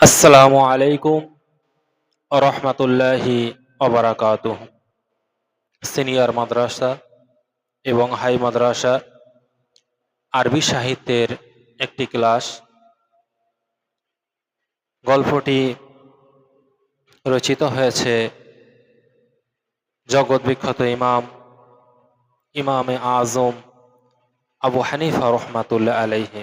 আসসালামু আলাইকুম রহমতুল্লাহি অবরাকাত সিনিয়র মাদ্রাসা এবং হাই মাদ্রাসা আরবি সাহিত্যের একটি ক্লাস। গল্পটি রচিত হয়েছে জগৎ বিখ্যাত ইমাম, ইমামে আজম আবু হানিফা রহমাতুল্লাহ আলাইহি।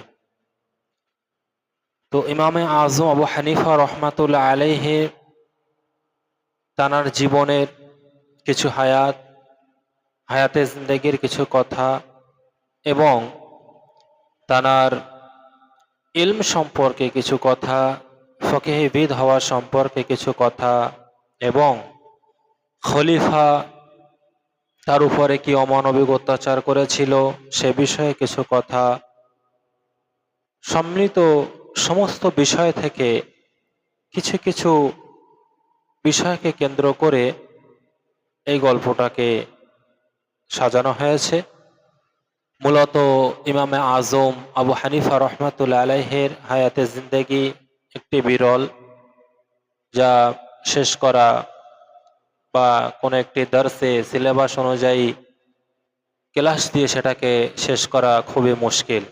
তো ইমামে আজম আবু হানিফা রহমাতুল্লাহ আলাইহি তানার জীবনের কিছু হায়াত, হায়াতে জিন্দগির কিছু কথা এবং তানার ইলম সম্পর্কে কিছু কথা ফকেহবিদ হওয়া সম্পর্কে কিছু কথা এবং খলিফা তার উপরে কি অমানবিক অত্যাচার করেছিল সে বিষয়ে কিছু কথা। সম্মিলিত সমস্ত বিষয় থেকে কিছু কিছু বিষয়কে কেন্দ্র করে এই গল্পটাকে সাজানো হয়েছে। মূলত ইমামে আজম আবু হানিফা রহমাতুল্লা আলাইহের হায়াতে জিন্দেগি একটি বিরল যা শেষ করা বা কোনো একটি দর্শে সিলেবাস অনুযায়ী ক্লাস দিয়ে সেটাকে শেষ করা খুবই মুশকিল।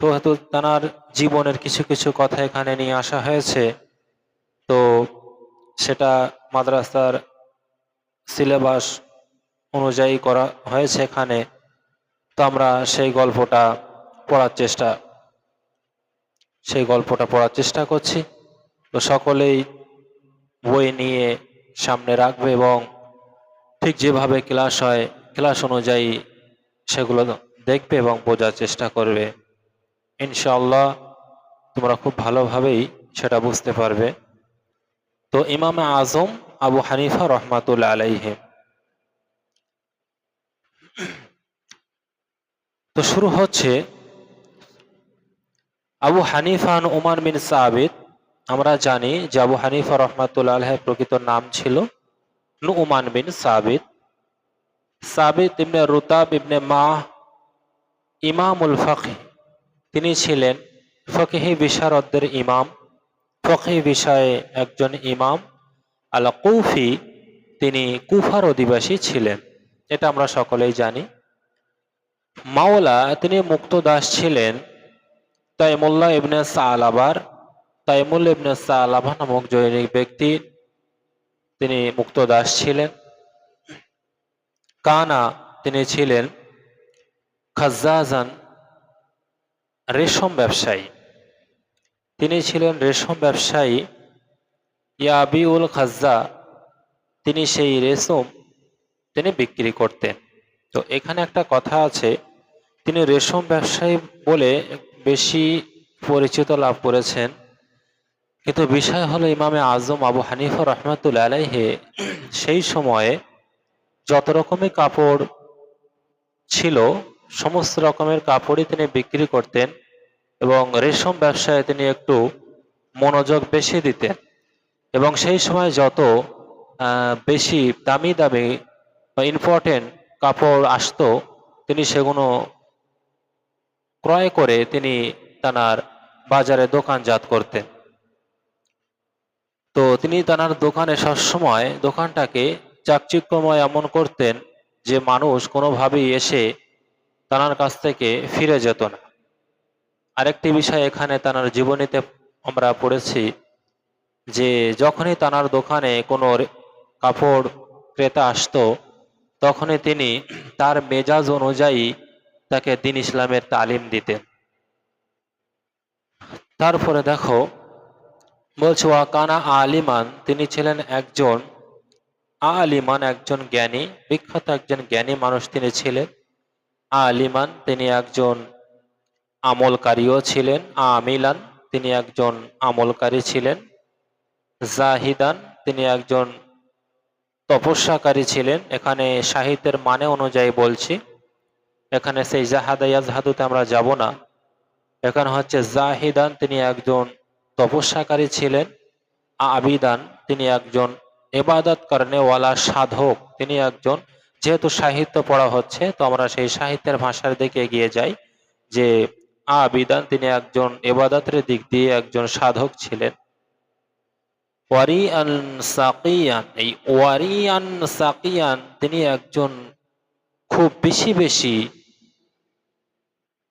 তো হয়তো তার জীবনের কিছু কিছু কথা এখানে নিয়ে আসা হয়েছে, তো সেটা মাদ্রাসার সিলেবাস অনুযায়ী করা হয়েছে এখানে। তো আমরা সেই গল্পটা পড়ার চেষ্টা, সেই গল্পটা পড়ার চেষ্টা করছি। তো সকলেই বই নিয়ে সামনে রাখবে এবং ঠিক যেভাবে ক্লাস হয়, ক্লাস অনুযায়ী সেগুলো দেখবে এবং বোঝার চেষ্টা করবে। ইনশাআল্লাহ তোমরা খুব ভালোভাবেই সেটা বুঝতে পারবে। তো ইমামে আজম আবু হানিফা রহমাতুল্লা আলাইহে। তো শুরু হচ্ছে আবু হানিফান উমার বিন সাবিদ আমরা জানি যে আবু হানিফা রহমাতুল্লাহ আলহের প্রকৃত নাম ছিল নুউমান বিন সাবিদ সাবিদ ইবনে রুতাব ইবনে মাহ, ইমামুল ফকি তিনি ছিলেন ফকিহি বিশারদদের ইমাম। ফকি বিষয়ে একজন ইমাম আল কৌফি তিনি কুফার অধিবাসী ছিলেন। এটা আমরা সকলেই জানি। মাওলা তিনি মুক্ত দাস ছিলেন তাইমুল্লাহ ইবনে সালাবার তাইমুল ইবনে সালাবা নামক জৈনিক ব্যক্তি, তিনি মুক্ত দাস ছিলেন। কানা, তিনি ছিলেন খাজাজান রেশম ব্যবসায়ী। তিনি ছিলেন রেশম ব্যবসায়ী ইয়াবিউল খাজা তিনি সেই রেশম তিনি বিক্রি করতেন। তো এখানে একটা কথা আছে, তিনি রেশম ব্যবসায়ী বলে বেশি পরিচিত লাভ করেছেন। কিন্তু বিষয় হলো ইমামে আজম আবু হানিফা রহমতুল্লা আলাইহে, সেই সময়ে যত রকমের কাপড় ছিল, সমস্ত রকমের কাপড়ই তিনি বিক্রি করতেন এবং রেশম ব্যবসায় তিনি একটু মনোযোগ বেশি দিতেন। এবং সেই সময় যত বেশি দামি দামি বা ইম্পর্টেন্ট কাপড় আসতো, তিনি সেগুলো ক্রয় করে তিনি তানার বাজারে দোকানজাত করতেন। তো তিনি তানার দোকানে সবসময় দোকানটাকে চাকচিক্যময় এমন করতেন যে মানুষ কোনোভাবেই এসে তানার কাছ থেকে ফিরে যেত না। আরেকটি বিষয় এখানে তানার জীবনীতে আমরা পড়েছি যে যখনই তানার দোকানে কোনো কাপড় ক্রেতা আসতো, তখনই তিনি তার মেজাজ অনুযায়ী তাকে দিন ইসলামের তালিম দিতেন। তারপরে দেখো বলছে ওয়াকানা আলিমান, তিনি ছিলেন একজন আলিমান, একজন জ্ঞানী, বিখ্যাত একজন জ্ঞানী মানুষ তিনি ছিলেন। আলিমান, তিনি একজন আমলকারীও ছিলেন। আমিলান, তিনি একজন আমলকারী ছিলেন। জাহিদান, তিনি একজন তপস্যাকারী ছিলেন। এখানে সাহিত্যের মানে অনুযায়ী বলছি, এখানে সেই জাহাদা ইয়াজহাদুতে আমরা যাব না। এখানে হচ্ছে জাহিদান, তিনি একজন তপস্যাকারী ছিলেন। আবিদান, তিনি একজন এবাদত ওয়ালা সাধক, তিনি একজন, যেহেতু সাহিত্য পড়া হচ্ছে, তো আমরা সেই সাহিত্যের ভাষার দিকে এগিয়ে যাই, যে আবিদান, তিনি একজন এবাদাতের দিক দিয়ে একজন সাধক ছিলেন। ওয়ারিয়ান সাকিয়ান, এই ওয়ারিয়ান সাকিয়ান, তিনি একজন খুব বেশি বেশি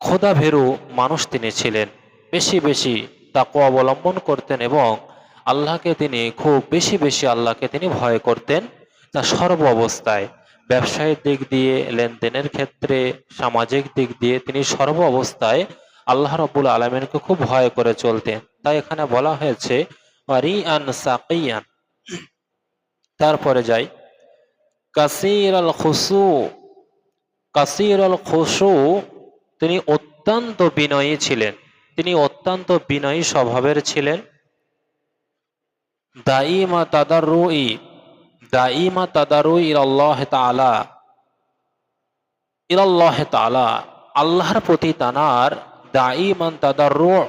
খোদাভেরু মানুষ তিনি ছিলেন। বেশি বেশি তাকে অবলম্বন করতেন এবং আল্লাহকে তিনি খুব বেশি বেশি আল্লাহকে তিনি ভয় করতেন তা সর্ব অবস্থায়। ব্যবসায়িক দিক দিয়ে, লেনদেনের ক্ষেত্রে, সামাজিক দিক দিয়ে তিনি সর্ব অবস্থায় আল্লাহ রবুল আলমিনকে খুব ভয় করে চলতেন। তাই এখানে বলা হয়েছে তারপরে যাই কাসির আল খুসু। কাসির আল খুসু তিনি অত্যন্ত বিনয়ী ছিলেন। তিনি অত্যন্ত বিনয়ী স্বভাবের ছিলেন। দাইমা তাদারুই দাইমা তাদারুই ইলাল্লাহ তাআলা ইলাল্লাহ তাআলা, আল্লাহর প্রতি তানার দাইমান তাদাররু,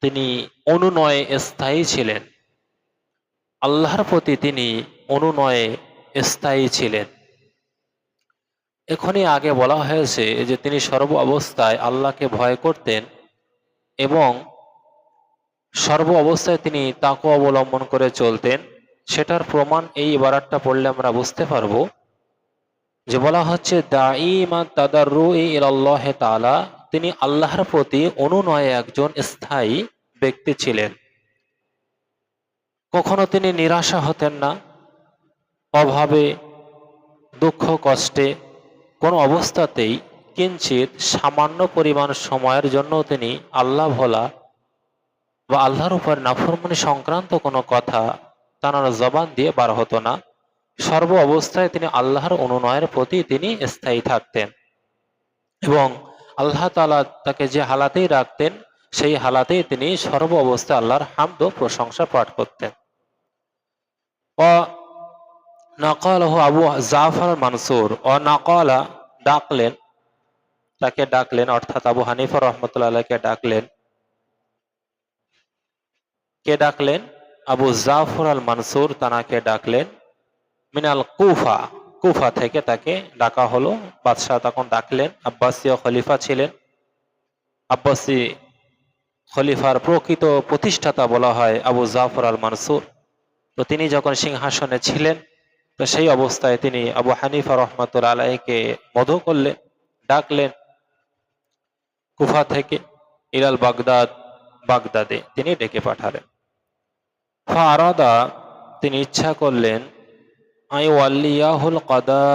তিনি অনুনয়ে স্থায়ী ছিলেন। আল্লাহর প্রতি তিনি অনুনয়ে স্থায়ী ছিলেন। এখনই আগে বলা হয়েছে যে তিনি সর্ব অবস্থায় আল্লাহকে ভয় করতেন এবং সর্ব অবস্থায় তিনি তাকে অবলম্বন করে চলতেন। সেটার প্রমাণ এই ইবারাতটা পড়লে আমরা বুঝতে পারব যে বলা হচ্ছে দাইমা তাদারু ইলাল্লাহ তাআলা তিনি আল্লাহর প্রতি অনুনয়ে একজন স্থায়ী ব্যক্তি ছিলেন। কখনো তিনি নিরাশা হতেন না। অভাবে, দুঃখ, কষ্টে কোনো অবস্থাতেই কিঞ্চিত সামান্য পরিমাণ সময়ের জন্য তিনি আল্লাহ ভোলা বা আল্লাহর উপর নাফরমানি সংক্রান্ত কোনো কথা তানার জবান দিয়ে বার হতো না। সর্ব অবস্থায় তিনি আল্লাহর অনুনয়ের প্রতি তিনি স্থায়ী থাকতেন এবং আল্লাহ তালা তাকে যে হালাতেই রাখতেন, সেই হালাতেই তিনি সর্ব অবস্থায় আল্লাহর হামদ প্রশংসা পাঠ করতেন। নকলহ আবু জাফর মানসুর, ও নকলা ডাকলেন, তাকে ডাকলেন, অর্থাৎ আবু হানিফর রহমতুল্লাহকে ডাকলেন। কে ডাকলেন? আবু জাফর আল মানসুর তানাকে ডাকলেন। মিনাল কুফা কুফা থেকে তাকে ডাকা হলো। বাদশাহ তখন ডাকলেন, আব্বাসীয় খলিফা ছিলেন। আব্বাসী খলিফার প্রকৃত প্রতিষ্ঠাতা বলা হয় আবু জাফর আল মানসুর তো তিনি যখন সিংহাসনে ছিলেন তো সেই অবস্থায় তিনি আবু হানিফা রহমতুল আলাইকে মধু করলেন, ডাকলেন, কুফা থেকে ইরাল বাগদাদ, বাগদাদে তিনি ডেকে পাঠালেন। ফারাদা তিনি ইচ্ছা করলেন, আই ওয়াল্লিয়াহুল কদা,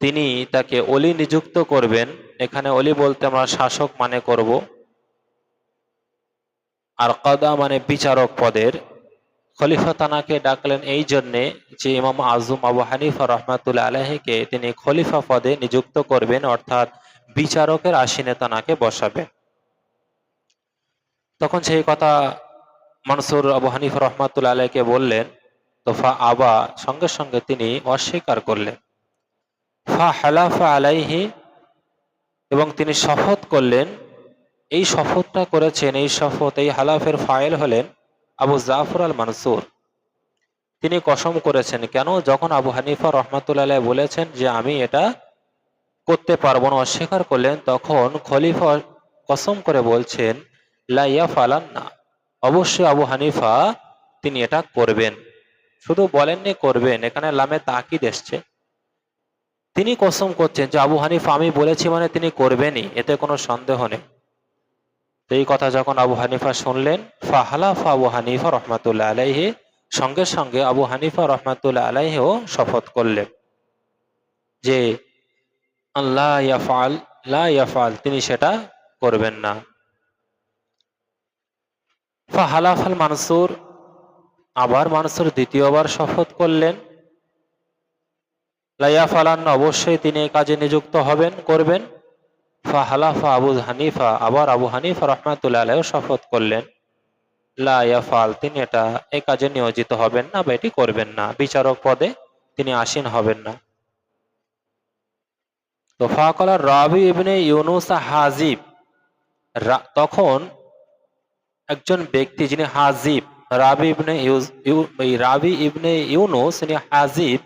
তিনি তাকে অলি নিযুক্ত করবেন, এখানে অলি বলতে আমরা শাসক মানে করব, আর কদা মানে বিচারক পদের খলিফা তানাকে ডাকলেন এই জন্যে যে ইমাম আজম আবু হানিফা রহমাতুল্লাহ আলহীকে তিনি খলিফা পদে নিযুক্ত করবেন, অর্থাৎ বিচারকের আসিনে তানাকে বসাবেন। তখন সেই কথা মনসুর আবু হানিফা রহমাতুল্লাহ আলাইকে বললেন তো ফা আবা সঙ্গে সঙ্গে তিনি অস্বীকার করলেন। ফা হালাফা আলাইহি এবং তিনি শপথ করলেন, এই শপথটা করেছেন, এই শপথ, এই হালাফের ফাইল হলেন আবু জাফর আল মানসুর। তিনি কসম করেছেন, কেন? যখন আবু হানিফা রহমাতুল্লাহ বলেছেন যে আমি এটা করতে পারব না, অস্বীকার করলেন, তখন খলিফা কসম করে বলছেন লাইয়া ফালান না অবশ্যই আবু হানিফা তিনি এটা করবেন। শুধু বলেননি করবেন, এখানে লামে তাকিদ এসছে। তিনি কসম করছেন যে আবু হানিফা আমি বলেছি মানে তিনি করবেনই, এতে কোনো সন্দেহ নেই। এই কথা যখন আবু হানিফা শুনলেন ফাহালাফা আবু হানিফা রহমাতুল্লাহ আলাইহি, সঙ্গে সঙ্গে আবু হানিফা রহমাতুল্লাহ আলাইহিও শপথ করলেন যে আল্লাহ ইয়াফাল লা ইয়াফাল তিনি সেটা করবেন না। ফাহালাফাল মানসুর, আবার মানসুর দ্বিতীয়বার শপথ করলেন লাইয়া ফালান অবশ্যই তিনি কাজে নিযুক্ত হবেন, করবেন। ফাহালাফা আবু হানিফা, আবার আবু হানিফা রহমাতুল্লাহ আলাইও শপথ করলেন লাইয়াফাল তিনি এটা এই কাজে নিয়োজিত হবেন না বা এটি করবেন না। বিচারক পদে তিনি আসীন হবেন না। তো ফাকলা রাবি ইবনে ইউনুসা হাজিব তখন একজন ব্যক্তি যিনি হাজিব, Rabi ibn Rabi ibn Yunus হাজিব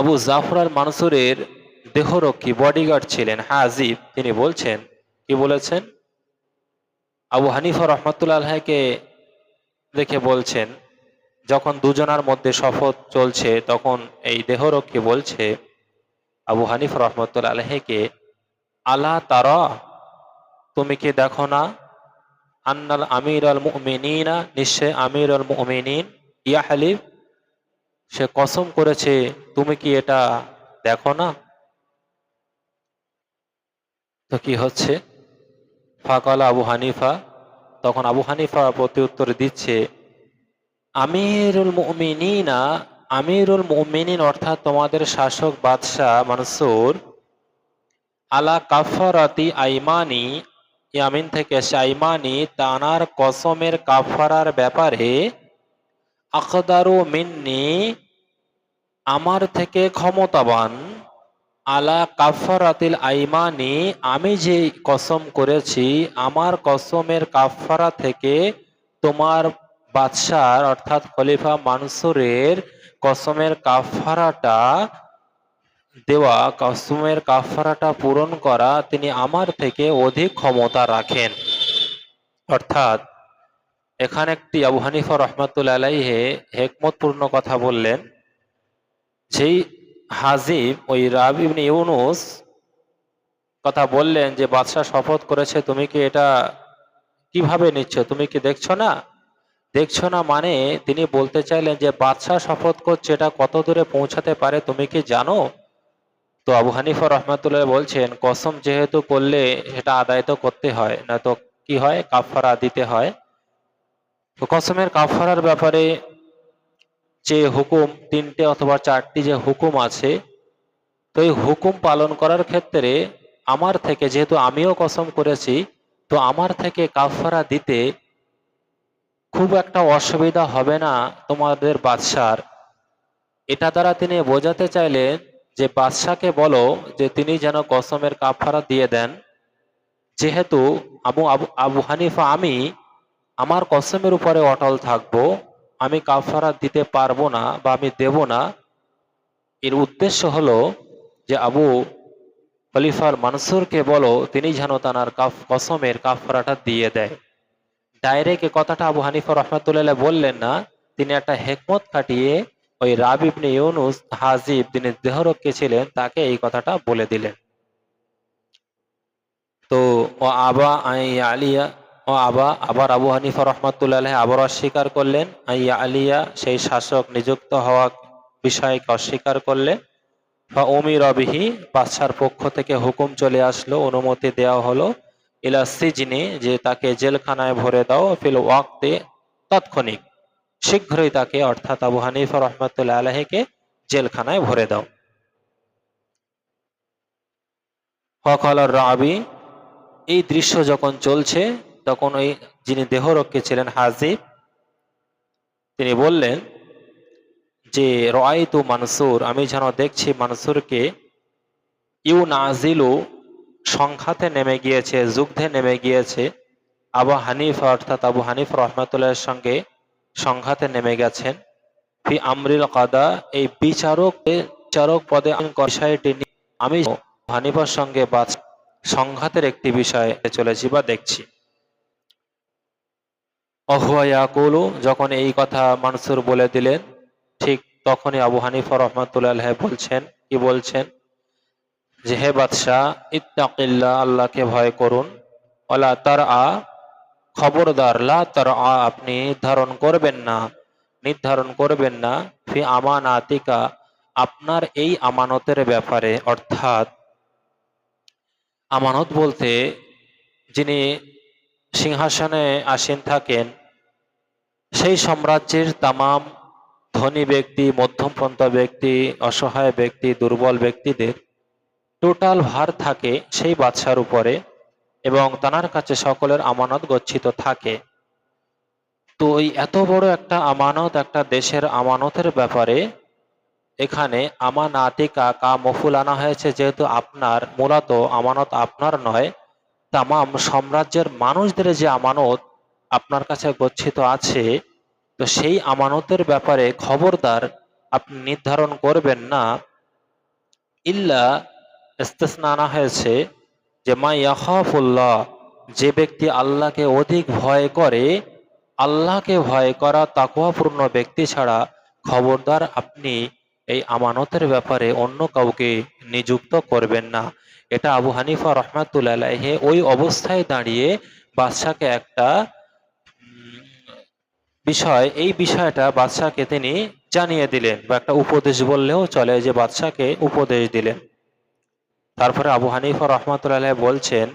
Abu Jafar মানসুরের দেহরক্ষী বডিগার্ড ছিলেন হাজিব। তিনি বলছেন, কি বলেছেন? আবু হানিফা রহমতুল্লাহ আলহাকে দেখে বলছেন, যখন দুজনার মধ্যে শপথ চলছে, তখন এই দেহরক্ষী বলছে, আবু হানিফ রহমতুল্লাহ আলহেকে আলা তারা, তুমি কি দেখো না? আন্নাল আমির আল মুমিনা নিশ্চয় আমির আল মুমিনিন ইয়া হালিফ সে কসম করেছে, তুমি কি এটা দেখো না? তো কি হচ্ছে? ফাকালা আবু হানিফা তখন আবু হানিফা প্রতি উত্তর দিচ্ছে, আমিরুল মুমিনিনা, আমিরুল মুমিনিন অর্থাৎ তোমাদের শাসক বাদশাহ মানসুর, আলা কাফারাতি আইমানি ইয়ামিন থেকে এসে আইমানি তানার কসমের কাফারার ব্যাপারে, আকদারু মিন্নি, আমার থেকে ক্ষমতাবান। আলা কাফারাতিল আইমানি, আমি যে কসম করেছি, আমার কসমের কাফারা থেকে তোমার বাদশার, অর্থাৎ খলিফা মানসুরের কসমের কাফারাটা দেওয়া, কসমের কাফারাটা পূরণ করা তিনি আমার থেকে অধিক ক্ষমতা রাখেন। অর্থাৎ, এখানে একটি আবু হানিফা রহমতুল্লা আলাইহে হেকমতপূর্ণ কথা বললেন, যেই হাজিব, ওই রাবিবনি ইউনুস কথা বললেন যে, বাদশাহ শপথ করেছে, তুমি কি এটা কীভাবে নিচ্ছ? তুমি কি দেখছ না? দেখছ না মানে তিনি বলতে চাইলেন যে, বাদশাহ শপথ করছে, এটা কত দূরে পৌঁছাতে পারে, তুমি কি জানো? তো আবু হানিফা রহমতুল্লাহ বলছেন, কসম যেহেতু করলে সেটা আদায় তো করতে হয়, না তো কি হয়? কাফারা দিতে হয়। তো কসমের কাফারার ব্যাপারে যে হুকুম, তিনটে অথবা চারটি যে হুকুম আছে, তো এই হুকুম পালন করার ক্ষেত্রে আমার থেকে, যেহেতু আমিও কসম করেছি, তো আমার থেকে কাফারা দিতে খুব একটা অসুবিধা হবে না তোমাদের বাদশার। এটা দ্বারা তিনি বোঝাতে চাইলেন যে বাদশাকে বলো যে তিনি যেন কসমের কাফারা দিয়ে দেন। যেহেতু আবু আবু আবু হানিফা, আমি আমার কসমের উপরে অটল থাকব আমি কাফারা দিতে পারব না বা আমি দেব না, এর উদ্দেশ্য হলো যে আবু খলিফার মানসুরকে বলো, তিনি যেন তার কাফ, কসমের কাফারাটা দিয়ে দেয়। ডাইরেক্ট কথাটা আবু হানিফা রহমতুল্লাহ বললেন না, তিনি একটা হেকমত খাটিয়ে ওই রাবিবনে ইউনুস, হাজিব তিনি দেহরক্ষী ছিলেন, তাকে এই কথাটা বলে দিলেন। তো ও আবা আই আলিয়া ও আবা, আবার আবু হানিফা রহমতুল্লাহ আবার অস্বীকার করলেন। আইয়া আলিয়া, সেই শাসক নিযুক্ত হওয়া বিষয়কে অস্বীকার করলেন বা অমি রবিহি বাদশার পক্ষ থেকে হুকুম চলে আসলো, অনুমতি দেওয়া হলো। ইলা সিজনি, যে তাকে জেলখানায় ভরে দাও, ফিল ওয়াক্তে তাৎক্ষণিক। শীঘ্রই তাকে, অর্থাৎ আবু হানিফা রহমতুল্লাহ আলহীকে জেলখানায় ভরে দাও। হকাল রাবি, এই দৃশ্য যখন চলছে তখন ওই যিনি দেহরক্ষী ছিলেন হাজিব, তিনি বললেন যে রয়তু মানসুর, আমি যেন দেখছি মানসুরকে ইউ নাজিলু সংখ্যাতে নেমে গিয়েছে, যুদ্ধে নেমে গিয়েছে। আবু হানিফ অর্থাৎ আবু হানিফ রহমতুল্লাহের সঙ্গে সংঘাতে নেমে গেছেন। ফি আমরিল কাদা, এই বিচারক বিচারক পদে বিষয়টি আমি হানিফার সঙ্গে বা সংঘাতের একটি বিষয় চলেছি বা দেখছি। অহুয়াকুলু যখন এই কথা মানসুর বলে দিলেন, ঠিক তখনই আবু হানিফা রহমতুল্লাহ বলছেন, কি বলছেন? যে হে বাদশাহ, ইত্তাকিল্লা, আল্লাহকে ভয় করুন। ওলা তার আ খবরদার, লা তার আ আপনি নির্ধারণ করবেন না, নির্ধারণ করবেন না, ফি আমানাতিকা, আপনার এই আমানতের ব্যাপারে, অর্থাৎ আমানত বলতে যিনি সিংহাসনে আসীন থাকেন। সেই সাম্রাজ্যের তামাম ধনী ব্যক্তি, মধ্যমপন্থ ব্যক্তি, অসহায় ব্যক্তি, দুর্বল ব্যক্তিদের টোটাল ভার থাকে সেই বাদশার উপরে এবং তানার কাছে সকলের আমানত গচ্ছিত থাকে। তো এই এত বড় একটা আমানত, একটা দেশের আমানতের ব্যাপারে এখানে আমানাতিকা কা মফুল আনা হয়েছে, যেহেতু আপনার মূলত আমানত আপনার নয় তামাম সাম্রাজ্যের মানুষদের যে আমানত আপনার কাছে গচ্ছিত আছে, তো সেই আমানতের ব্যাপারে খবরদার আপনি নির্ধারণ করবেন না। ইল্লা ইস্তেসনা আনা হয়েছে যে, মা ইয়াখাফুল্লাহ, যে ব্যক্তি আল্লাহকে অধিক ভয় করে, আল্লাহকে ভয় করা তাকুয়াপূর্ণ ব্যক্তি ছাড়া খবরদার আপনি এই আমানতের ব্যাপারে অন্য কাউকে নিযুক্ত করবেন না। এটা আবু হানিফা রহমাতুল্লাহ ওই অবস্থায় দাঁড়িয়ে বাদশাকে একটা বিষয়, এই বিষয়টা বাদশাকে তিনি জানিয়ে দিলেন বা একটা উপদেশ বললেও চলে যে বাদশাকে উপদেশ দিলেন। তারপরে আবু হানিফা রহমাতুল্লাহ বলছেন,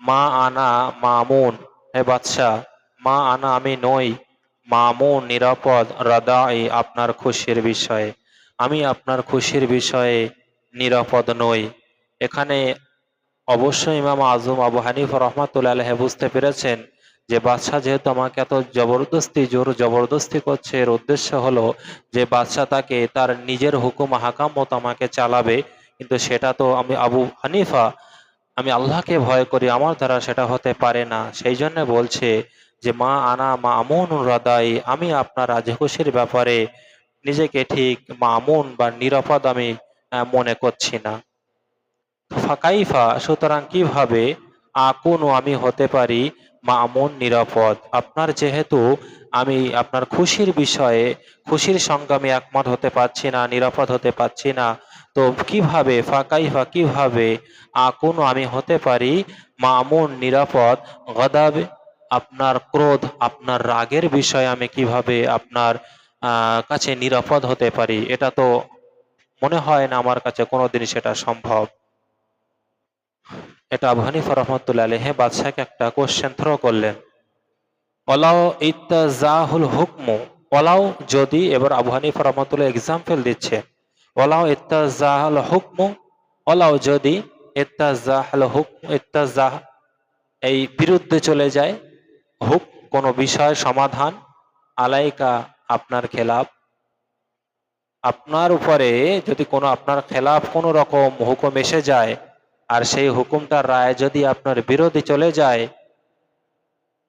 মা আনা মামুন, হে বাদশাহ মা আনা আমি নই। মামুন নিরাপদ, রাদাই আপনার খুশির বিষয়ে। আমি আপনার খুশির বিষয়ে নিরাপদ নই। এখানে অবশ্যই ইমাম আজম আবু হানিফা রহমাতুল্লাহ বুঝতে পেরেছেন যে বাদশাহ যেহেতু আমাকে এত জবরদস্তি, জোর জবরদস্তি করছে, এর উদ্দেশ্য হলো যে বাদশাহ তাকে তার নিজের হুকুম, হাকাম মতো আমাকে চালাবে। কিন্তু সেটা তো আমি আবু হানিফা, আমি আল্লাহকে ভয় করি, আমার দ্বারা সেটা হতে পারে না। সেই জন্য বলছে যে, মা আনা মা আমন রাদাই, আমি আপনার রাজখুশির ব্যাপারে নিজেকে ঠিক মা মামুন বা নিরাপদ আমি মনে করছি না। ফাকাইফা সুতরাং কীভাবে আকুন আমি হতে পারি? মামুন, নিরাপদ। আপনার যেহেতু আমি আপনার খুশির বিষয়ে, খুশির সঙ্গে আমি একমত হতে পারছি না, নিরাপদ হতে পারছি না, তো কীভাবে ফাকাইফা কীভাবে আকুন আমি হতে পারি? মামুন, নিরাপদ। গদাবে, আপনার ক্রোধ, আপনার রাগের বিষয়ে আমি কীভাবে আপনার কাছে নিরাপদ হতে পারি? এটা তো মনে হয় না আমার কাছে কোনোদিন সেটা সম্ভব। এটা আবু হানিফা রহমতুল্লাহ আলহে বাদশাহকে একটা কোশ্চেন থ্রো করলেন। অলাও ইত্তাজাহুল হুকমু অলাও যদি এবার আবু হানিফা রহমতুল্লাহ এক্সাম্পল দিচ্ছে অলাও ইত্তাজাহাল হুকমু অলাও যদি ইত্তাজাহাল হুকম, ইত্তাজাহ এই বিরুদ্ধে চলে যায়, হুক কোনো বিষয় সমাধান, আলাইকা আপনার খেলাফ। আপনার উপরে যদি কোনো আপনার খেলাফ কোনো রকম হুকুম এসে যায় আর সেই হুকুমটার রায় যদি আপনার বিরোধী চলে যায়,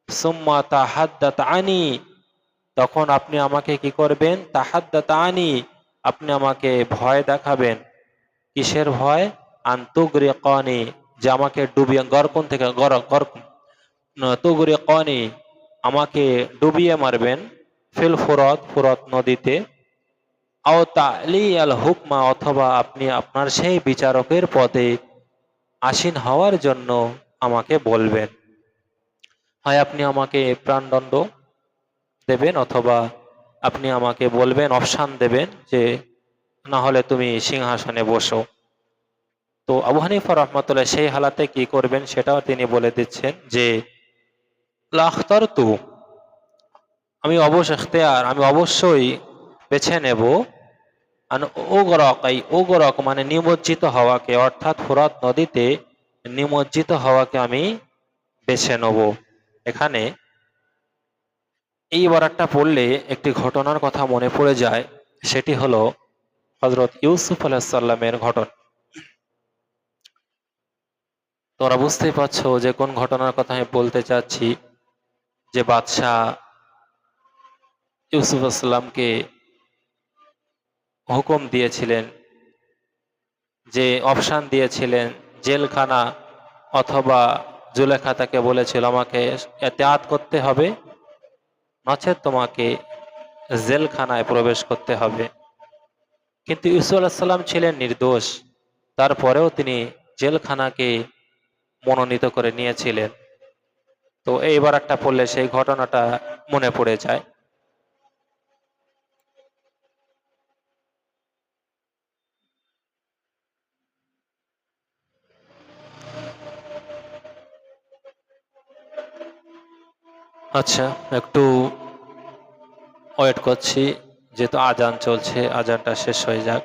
সুম্মা তাহাদ্দাত আনি, তখন আপনি আমাকে কি করবেন? তাহাদ্দাত আনি, আপনি আমাকে ভয় দেখাবেন। কিসের ভয়? আন্তুগরি কনি যে আমাকে ডুবিয়ে গরকন থেকে গর গরকন তুগরি কনি আমাকে ডুবিয়ে মারবেন ফিল ফুরত ফুরত নদীতে। আও তালি আল হুকমা, অথবা আপনি আপনার সেই বিচারকের পদে আসীন হওয়ার জন্য আমাকে বলবেন। হয় আপনি আমাকে প্রাণদণ্ড দেবেন অথবা আপনি আমাকে বলবেন, অপশান দেবেন যে, না হলে তুমি সিংহাসনে বসো। তো আবু হানিফা রহমতুল্লাহ সেই হালাতে কি করবেন সেটাও তিনি বলে দিচ্ছেন যে লাখতার তু আমি অবশ্য আমি অবশ্যই বেছে নেব ওগরক মানে নিমজ্জিত হওয়াকে, অর্থাৎ ফুরাত নদীতে নিমজ্জিত হওয়াকে আমি বেছে নেব। এখানে এই বারাকটা পড়লে একটি ঘটনার কথা মনে পড়ে যায়, সেটি হলো হজরত ইউসুফ আলাহিসাল্লামের ঘটনা। তোমরা বুঝতেই পারছ যে কোন ঘটনার কথা আমি বলতে চাচ্ছি, যে বাদশাহ ইউসুফ আসলামকে হুকুম দিয়েছিলেন যে অপশান দিয়েছিলেন জেলখানা অথবা জুলেখা তাকে বলেছিল, আমাকে এতেয়াত করতে হবে, নচেত তোমাকে জেলখানায় প্রবেশ করতে হবে। কিন্তু ইউসুফ আলাহিসাল্লাম ছিলেন নির্দোষ, তারপরেও তিনি জেলখানাকে মনোনীত করে নিয়েছিলেন। তো এইবার একটা পড়লে সেই ঘটনাটা মনে পড়ে যায়। আচ্ছা একটু ওয়েট করছি যেহেতু আজান চলছে আজানটা শেষ হয়ে যাক।